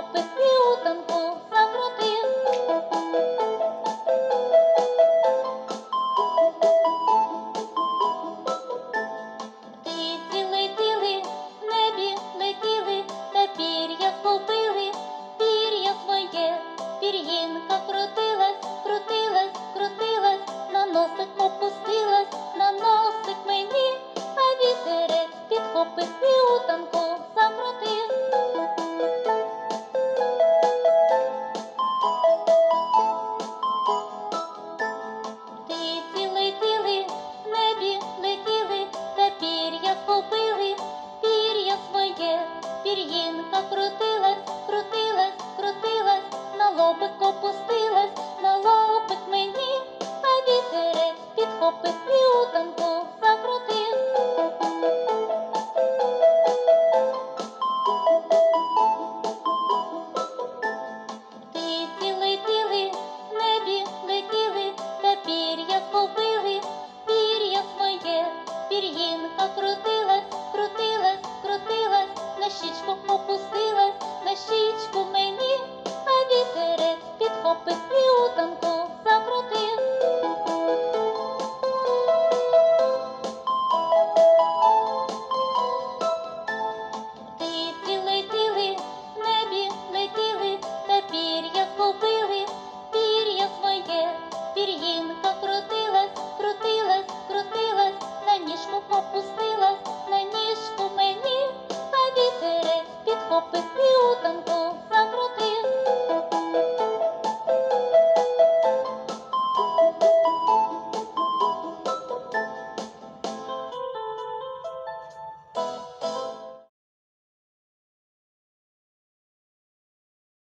хлопець і у танку закрутив. В небі летіли, та пір'я схопили, пір'я своє, пір'їнка крутилась, крутилась, крутилась, на носик опустилась, на носик мені, а вітерець підхопив і у танку. que cope piu tanto